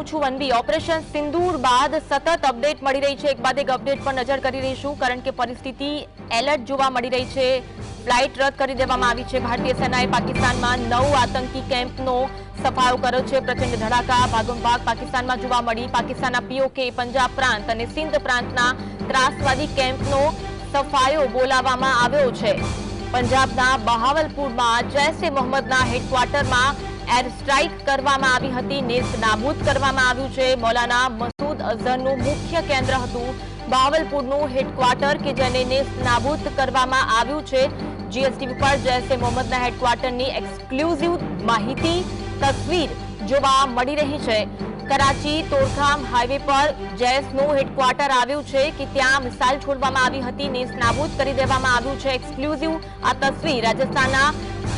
હું છું વનબી ઓપરેશન સિંદૂર બાદ સતત અપડેટ મળી રહી છે. એક બાદ એક અપડેટ પર નજર કરી રહીશું, કારણ કે પરિસ્થિતિ એલર્ટ જોવા મળી રહી છે. ફ્લાઇટ રદ કરી દેવામાં આવી છે. ભારતીય સેનાએ પાકિસ્તાનમાં નવ આતંકી કેમ્પનો સફાયો કર્યો છે. પ્રચંડ ધડાકા ભાગોભાગ પાકિસ્તાનમાં જોવા મળી. પાકિસ્તાનના પીઓકે પંજાબ પ્રાંત અને સિંધ પ્રાંતના ત્રાસવાદી કેમ્પનો સફાયો બોલાવવામાં આવ્યો છે. પંજાબના બહાવલપુરમાં જૈશ એ મોહમ્મદના હેડક્વાર્ટરમાં એર સ્ટ્રાઇક કરવામાં આવી હતી, નેસ્ત નાબૂદ કરવામાં આવ્યું છે. મૌલાના મસૂદ અઝહરનું મુખ્ય કેન્દ્ર હતું બાવલપુરનું હેડક્વાર્ટર કે જેને નેસ્ત નાબૂદ કરવામાં આવ્યું છે. જીએસટીવી પર જૈશ મોહમ્મદના હેડક્વાર્ટરની એક્સક્લુઝિવ માહિતી, તસવીર જોવા મળી રહી છે. કરાચી, તોરખામ હાઈવે પર જૈશનું હેડક્વાર્ટર આવ્યું છે કે ત્યાં મિસાઇલ છોડવામાં આવી હતી, નેસ્ત નાબૂદ કરી દેવામાં આવ્યું છે. એક્સક્લુઝિવ આ તસવીર રાજસ્થાનના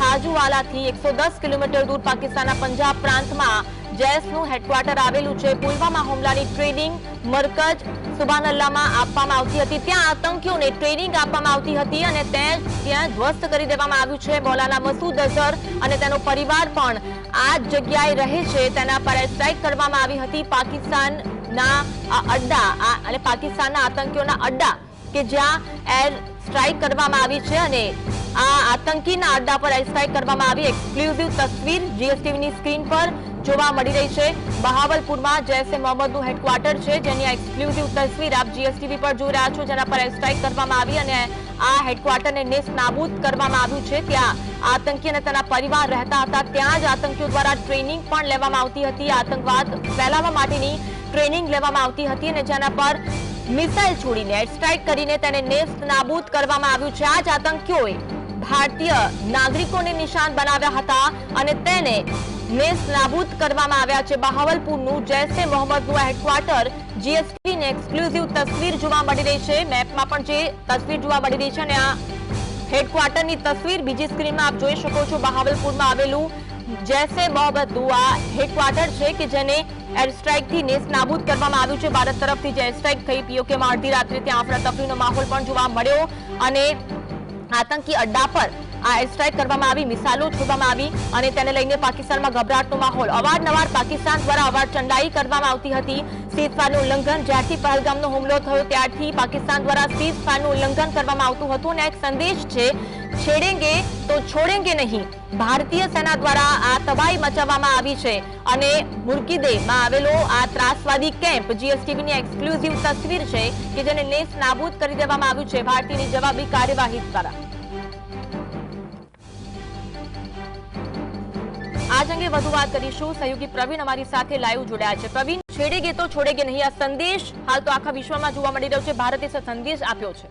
ખાજુવાલાથી એકસો કિલોમીટર દૂર પાકિસ્તાનના પંજાબ પ્રાંતમાં જૈશનું હેડક્વાર્ટર આવેલું છે. પુલવામા હુમલાની ટ્રેનિંગ મરકજ સુબાનલ્લામાં આપવામાં આવતી હતી. ત્યાં આતંકીઓને ટ્રેનિંગ આપવામાં આવતી હતી અને તે ત્યાં ધ્વસ્ત કરી દેવામાં આવ્યું છે. મૌલાના મસૂદ અઝહર અને તેનો પરિવાર પણ આ જગ્યાએ રહે છે. તેના પર સ્ટ્રાઇક કરવામાં આવી હતી. પાકિસ્તાનના આ અડ્ડા અને પાકિસ્તાનના આતંકીઓના અડ્ડા કે જ્યાં એર સ્ટ્રાઇક કરવામાં આવી છે અને આ આતંકીના અડ્ડા પર એર સ્ટ્રાઇક કરવામાં આવી. એક્સક્લુઝિવ તસવીર જીએસટીવીની સ્ક્રીન પર જોવા મળી રહી છે. બહાવલપુરમાં જૈશ એ મોહમ્મદનું હેડક્વાર્ટર છે. જેની આ એક્સક્લુઝિવ તસવીર આપ જીએસટીવી પર જોઈ રહ્યા છો, જેના પર એરસ્ટ્રાઇક કરવામાં આવી અને આ હેડક્વાર્ટરને નેસ્ટ નાબૂદ કરવામાં આવ્યું છે. ત્યાં આતંકી અને તેના પરિવાર રહેતા હતા. ત્યાં જ આતંકીઓ દ્વારા ટ્રેનિંગ પણ લેવામાં આવતી હતી. આતંકવાદ ફેલાવવા માટેની ટ્રેનિંગ લેવામાં આવતી હતી અને જેના પર મિસાઇલ છોડીને એર સ્ટ્રાઇક કરીને તેને નેસ્ત નાબૂદ કરવામાં આવ્યું છે. આ જ આતંકીઓએ ભારતીય નાગરિકોને નિશાન બનાવ્યા હતા અને તેને નેસ્ત નાબૂદ કરવામાં આવ્યા છે. બહાવલપુરનું જૈશે મોહમ્મદનું હેડક્વાર્ટર જીએસટીની એક્સક્લુઝિવ તસવીર જોવા મળી રહી છે. મેપમાં પણ જે તસવીર જોવા મળી રહી છે અને આ હેડક્વાર્ટરની તસવીર બીજી સ્ક્રીનમાં આપ જોઈ શકો છો. બહાવલપુરમાં આવેલું જૈસે મોહમ્મદનું આ હેડક્વાર્ટર છે કે જેને એર સ્ટ્રાઇકથી નાબૂદ કરવામાં આવ્યું છે. ભારત તરફથી જે એર સ્ટ્રાઇક થઈ પીઓકેમાં અડધી રાત્રે ત્યાં અફરાતફરીનો માહોલ પણ જોવા મળ્યો અને આતંકી અડ્ડા પર આ એરસ્ટ્રાઇક કરવામાં આવી, મિસાઇલો છોડવામાં આવી અને તેને લઈને પાકિસ્તાનમાં ગભરાટનો માહોલ. અવારનવાર પાકિસ્તાન દ્વારા અવાર ચંડાઈ કરવામાં આવતી હતી. સીઝફાયરનું ઉલ્લંઘન જ્યારથી પહેલગામનો હુમલો થયો, ત્યારથી પાકિસ્તાન દ્વારા સીઝફાયરનું ઉલ્લંઘન કરવામાં આવતું હતું. અને એક સંદેશ છે, છેડેંગે તો છોડેંગે નહીં. ભારતીય સેના દ્વારા આ તબાહી મચાવવામાં આવી છે અને મુર્કીદેમાં આવેલો આ ત્રાસવાદી કેમ્પ જીએસટીવીની એક્સક્લુઝિવ તસવીર છે કે જેને નેસ નાબૂદ કરી દેવામાં આવ્યું છે. ભારતીયની જવાબી કાર્યવાહી દ્વારા. આજ અંગે વધુ વાત કરીશું. સહયોગી પ્રવીણ અમારી સાથે લાઈવ જોડાયા છે. પ્રવીણ, છેડેગે તો છોડેગે નહીં. આ સંદેશ હાલ તો આખા વિશ્વમાં જોવા મળી રહ્યો છે. ભારતે સંદેશ આપ્યો છે.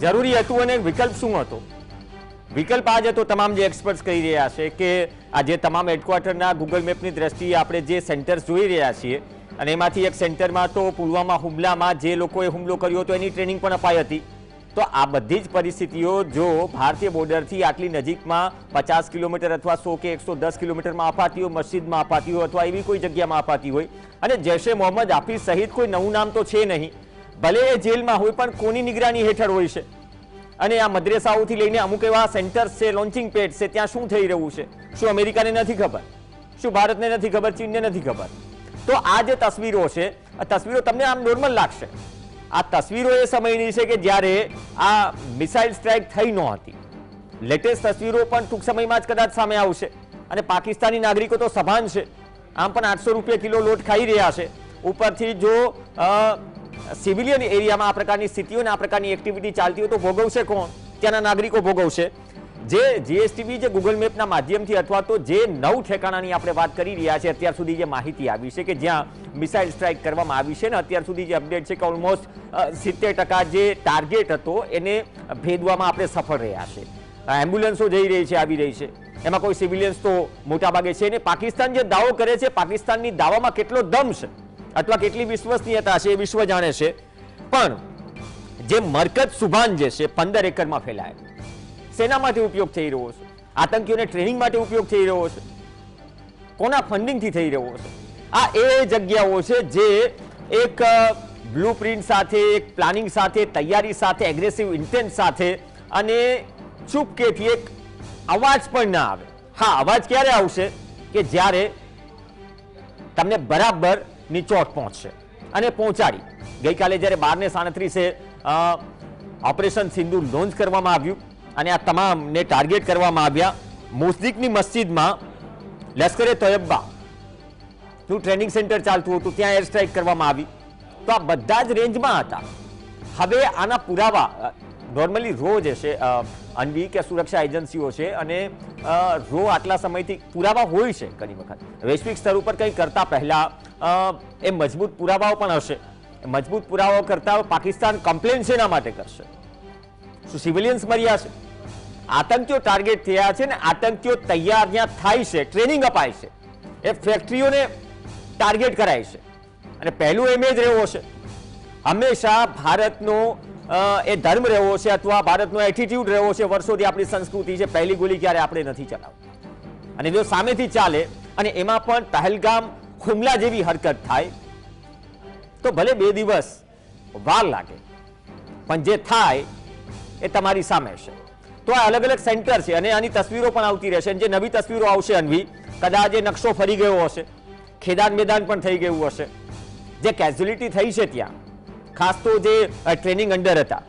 જરૂરી હતું અને વિકલ્પ શું હતો? વિકલ્પ આ જ હતો, તમામ જે એક્સપર્ટ્સ કહી રહ્યા છે કે આજે તમામ હેડક્વાર્ટરના ગૂગલ મેપની દ્રષ્ટિએ આપણે જે સેન્ટર્સ જોઈ રહ્યા છીએ અને એમાંથી એક સેન્ટરમાં તો પુલવામા હુમલામાં જે લોકોએ હુમલો કર્યો હતો એની ટ્રેનિંગ પણ અપાઈ હતી. તો આ બધી જ પરિસ્થિતિઓ જો ભારતીય બોર્ડરથી આટલી નજીકમાં પચાસ કિલોમીટર અથવા સો કે એકસો દસ કિલોમીટરમાં અપાતી હોય, મસ્જિદમાં અપાતી હોય અથવા એવી કોઈ જગ્યામાં અપાતી હોય અને જૈશે મોહમ્મદ હાફિઝ સહિત કોઈ નવું નામ તો છે નહીં. ભલે એ જેલમાં હોય પણ કોની નિગરાની હેઠળ હોય છે? અને આ મદ્રેસાઓથી લઈને અમુક એવા સેન્ટર્સ છે, લોન્ચિંગ પેડ છે, ત્યાં શું થઈ રહ્યું છે? શું અમેરિકાને નથી ખબર? શું ભારતને નથી ખબર? ચીનને નથી ખબર? તો આ જે તસવીરો છે, આ તસવીરો તમને આમ નોર્મલ લાગશે. આ તસવીરો એ સમયની છે કે જ્યારે આ મિસાઇલ સ્ટ્રાઇક થઈ ન હતી લેટેસ્ટ તસવીરો પણ ટૂંક સમયમાં જ કદાચ સામે આવશે. અને પાકિસ્તાની નાગરિકો તો સભાન છે. આમ પણ આઠસો રૂપિયા કિલો લોટ ખાઈ રહ્યા છે. ઉપરથી જો સિવિલિયન એરિયામાં આ પ્રકારની સ્થિતિઓ અને આ પ્રકારની એક્ટિવિટી ચાલતી હોય તો ભોગવશે કોણ? ત્યાંના નાગરિકો ભોગવશે. જે જીએસટીબી જે ગૂગલ મેપના માધ્યમથી અથવા તો જે નવ ઠેકાણાની આપણે વાત કરી રહ્યા છે અત્યાર સુધી જે માહિતી આવી છે કે જ્યાં મિસાઇલ સ્ટ્રાઇક કરવામાં આવી છે ને અત્યાર સુધી જે અપડેટ છે કે ઓલમોસ્ટ સિત્તેર ટકા જે ટાર્ગેટ હતો એને ભેદવામાં આપણે સફળ રહ્યા છે. એમ્બ્યુલન્સો જઈ રહી છે, આવી રહી છે. એમાં કોઈ સિવિલિયન્સ તો મોટાભાગે છે ને પાકિસ્તાન જે દાવો કરે છે, પાકિસ્તાનની દાવામાં કેટલો દમ છે? અથવા કેટલી વિશ્વસનીયતા છે એ વિશ્વ જાણે છે. પણ જે મરકજ સુભાન જે છે, પંદર એકરમાં ફેલાય સેના માટે ઉપયોગ થઈ રહ્યો છે? આતંકીઓને ટ્રેનિંગ માટે ઉપયોગ થઈ રહ્યો છે? કોના ફંડિંગથી થઈ રહ્યો છે? આ એ જગ્યાઓ છે જે એક બ્લુ સાથે, એક પ્લાનિંગ સાથે, તૈયારી સાથે એગ્રેસિવ ઇન્ટેન્ટ સાથે અને ચૂપકેથી એક અવાજ પણ ના આવે. હા, અવાજ ક્યારે આવશે? કે જ્યારે તમને બરાબર નીચોટ પહોંચશે. અને પહોંચાડી. ગઈકાલે જ્યારે બારને સાડત્રીસે ઓપરેશન સિંદૂર લોન્ચ કરવામાં આવ્યું અને આ તમામને ટાર્ગેટ કરવામાં આવ્યા મોસ્દિકની મસ્જિદમાં લશ્કરે તોયબ્બા નું ટ્રેનિંગ સેન્ટર ચાલતું હતું, ત્યાં એર સ્ટ્રાઇક કરવામાં આવી. તો આ બધા જ રેન્જમાં હતા. હવે આના પુરાવા નોર્મલી રો જે છે અનવી કે સુરક્ષા એજન્સીઓ છે અને રો આટલા સમયથી પુરાવા હોય છે ઘણી વખત. વૈશ્વિક સ્તર ઉપર કંઈ કરતા પહેલાં એ મજબૂત પુરાવાઓ પણ હશે. મજબૂત પુરાવાઓ કરતા પાકિસ્તાન કમ્પ્લેન શેના માટે કરશે? શું સિવિલિયન્સ મર્યા છે? આતંકીઓ ટાર્ગેટ થયા છે ને આતંકીઓ તૈયાર જ્યાં થાય છે ટ્રેનિંગ અપાય છે. એ ફેક્ટરીઓને ટાર્ગેટ કરાય છે. અને પહેલું એમ જ રહ્યો છે. હંમેશા ભારતનો એ ધર્મ રહેવો છે અથવા ભારતનો એટીટ્યુડ રહેવો છે. વર્ષોથી આપણી સંસ્કૃતિ છે. પહેલી ગોલી ક્યારે આપણે નથી ચલાવતી. અને જો સામેથી ચાલે અને એમાં પણ પહેલગામ હુમલા જેવી હરકત થાય, તો ભલે બે દિવસ વાર લાગે. પણ જે થાય, એ તમારી સામે છે. તો આ અલગ અલગ સેન્ટર છે અને આની તસવીરો પણ આવતી રહેશે જે નવી તસવીરો આવશે અનવી કદાચ એ નકશો ફરી ગયો હશે ખેદાન મેદાન પણ થઈ ગયું હશે. જે કેઝ્યુલિટી થઈ છે ત્યાં ખાસ તો જે ટ્રેનિંગ અંડર હતા.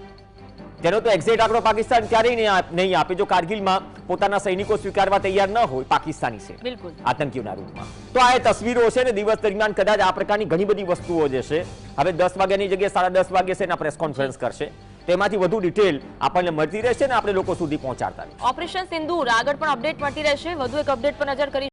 તેનો તો એક્ઝેક્ટ આંકડો પાકિસ્તાન ક્યારેય નહીં આપે જો કારગિલમાં પોતાના સૈનિકો સ્વીકારવા તૈયાર ન હોય પાકિસ્તાની છે બિલકુલ. આતંકીઓના રૂપમાં. તો આ તસવીરો છે ને દિવસ દરમિયાન કદાચ આ પ્રકારની ઘણી બધી વસ્તુઓ જે છે હવે દસ વાગ્યાની જગ્યાએ સાડા દસ વાગે છે એના પ્રેસ કોન્ફરન્સ કરશે. તેમાંથી વધુ ડિટેલ આપણને મળતી રહેશે ને આપણે લોકો સુધી પહોંચાડતા ઓપરેશન સિંદૂર આગળ પણ અપડેટ મળતી રહેશે. વધુ એક અપડેટ પર નજર કરી